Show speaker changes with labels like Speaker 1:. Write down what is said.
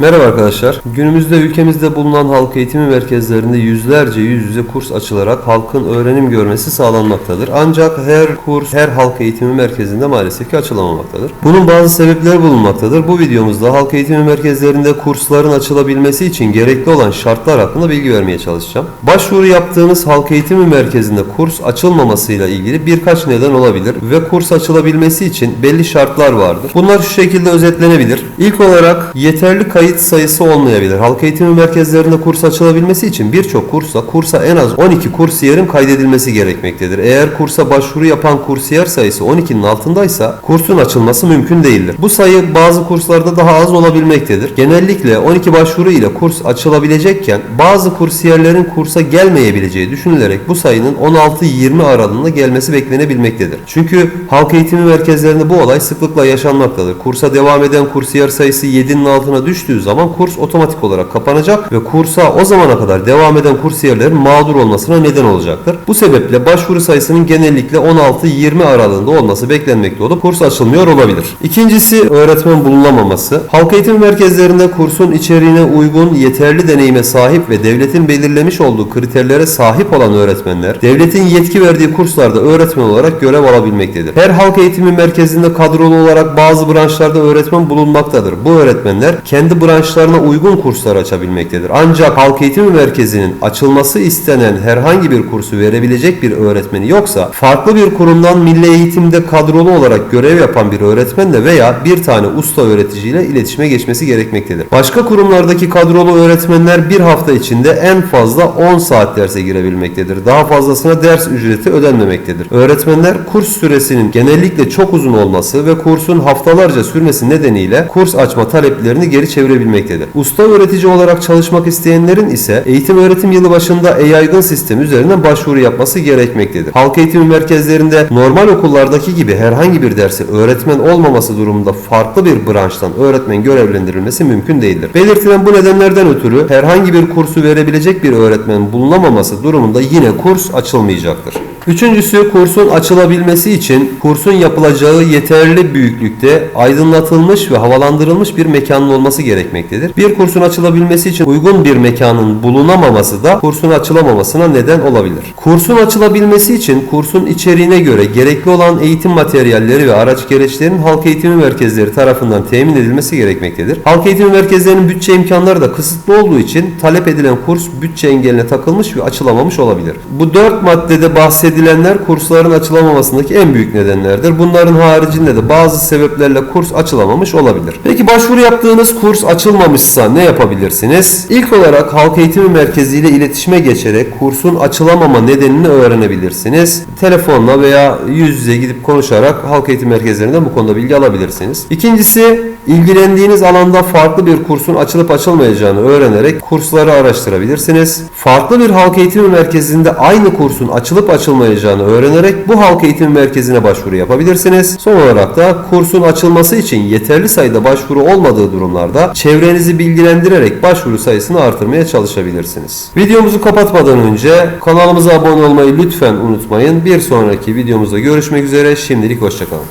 Speaker 1: Merhaba arkadaşlar. Günümüzde ülkemizde bulunan halk eğitimi merkezlerinde yüzlerce yüz yüze kurs açılarak halkın öğrenim görmesi sağlanmaktadır. Ancak her kurs her halk eğitimi merkezinde maalesef ki açılamamaktadır. Bunun bazı sebepleri bulunmaktadır. Bu videomuzda halk eğitimi merkezlerinde kursların açılabilmesi için gerekli olan şartlar hakkında bilgi vermeye çalışacağım. Başvuru yaptığınız halk eğitimi merkezinde kurs açılmamasıyla ilgili birkaç neden olabilir ve kurs açılabilmesi için belli şartlar vardır. Bunlar şu şekilde özetlenebilir. İlk olarak yeterli kayıt sayısı olmayabilir. Halk eğitimi merkezlerinde kurs açılabilmesi için birçok kursa kursa en az 12 kursiyerin kaydedilmesi gerekmektedir. Eğer kursa başvuru yapan kursiyer sayısı 12'nin altındaysa kursun açılması mümkün değildir. Bu sayı bazı kurslarda daha az olabilmektedir. Genellikle 12 başvuru ile kurs açılabilecekken bazı kursiyerlerin kursa gelmeyebileceği düşünülerek bu sayının 16-20 aralığında gelmesi beklenebilmektedir. Çünkü halk eğitimi merkezlerinde bu olay sıklıkla yaşanmaktadır. Kursa devam eden kursiyer sayısı 7'nin altına düştüğü zaman kurs otomatik olarak kapanacak ve kursa o zamana kadar devam eden kursiyerlerin mağdur olmasına neden olacaktır. Bu sebeple başvuru sayısının genellikle 16-20 aralığında olması beklenmekte olup kurs açılmıyor olabilir. İkincisi öğretmen bulunamaması. Halk eğitim merkezlerinde kursun içeriğine uygun yeterli deneyime sahip ve devletin belirlemiş olduğu kriterlere sahip olan öğretmenler devletin yetki verdiği kurslarda öğretmen olarak görev alabilmektedir. Her halk eğitimi merkezinde kadrolu olarak bazı branşlarda öğretmen bulunmaktadır. Bu öğretmenler kendi branşlarına uygun kurslar açabilmektedir. Ancak halk eğitimi merkezinin açılması istenen herhangi bir kursu verebilecek bir öğretmeni yoksa farklı bir kurumdan milli eğitimde kadrolu olarak görev yapan bir öğretmenle veya bir tane usta öğreticiyle iletişime geçmesi gerekmektedir. Başka kurumlardaki kadrolu öğretmenler bir hafta içinde en fazla 10 saat derse girebilmektedir. Daha fazlasına ders ücreti ödenmemektedir. Öğretmenler kurs süresinin genellikle çok uzun olması ve kursun haftalarca sürmesi nedeniyle kurs açma taleplerini geri çevirebilmektedir. Usta öğretici olarak çalışmak isteyenlerin ise eğitim öğretim yılı başında e-yaygın sistem üzerinden başvuru yapması gerekmektedir. Halk eğitimi merkezlerinde normal okullardaki gibi herhangi bir dersi öğretmen olmaması durumunda farklı bir branştan öğretmen görevlendirilmesi mümkün değildir. Belirtilen bu nedenlerden ötürü herhangi bir kursu verebilecek bir öğretmen bulunamaması durumunda yine kurs açılmayacaktır. Üçüncüsü kursun açılabilmesi için kursun yapılacağı yeterli büyüklükte aydınlatılmış ve havalandırılmış bir mekanın olması gerekmektedir. Bir kursun açılabilmesi için uygun bir mekanın bulunamaması da kursun açılamamasına neden olabilir. Kursun açılabilmesi için kursun içeriğine göre gerekli olan eğitim materyalleri ve araç gereçlerin halk eğitimi merkezleri tarafından temin edilmesi gerekmektedir. Halk eğitimi merkezlerinin bütçe imkanları da kısıtlı olduğu için talep edilen kurs bütçe engeline takılmış ve açılamamış olabilir. Bu dört maddede bahsedilenler kursların açılamamasındaki en büyük nedenlerdir. Bunların haricinde de bazı sebeplerle kurs açılamamış olabilir. Peki başvuru yaptığınız kurs açılmamışsa ne yapabilirsiniz? İlk olarak halk eğitimi merkezi ile iletişime geçerek kursun açılamama nedenini öğrenebilirsiniz. Telefonla veya yüz yüze gidip konuşarak halk eğitim merkezlerinden bu konuda bilgi alabilirsiniz. İkincisi ilgilendiğiniz alanda farklı bir kursun açılıp açılmayacağını öğrenerek kursları araştırabilirsiniz. Farklı bir halk eğitimi merkezinde aynı kursun açılıp açılmayacağını öğrenerek bu halk eğitimi merkezine başvuru yapabilirsiniz. Son olarak da kursun açılması için yeterli sayıda başvuru olmadığı durumlarda çevrenizi bilgilendirerek başvuru sayısını artırmaya çalışabilirsiniz. Videomuzu kapatmadan önce kanalımıza abone olmayı lütfen unutmayın. Bir sonraki videomuzda görüşmek üzere. Şimdilik hoşçakalın.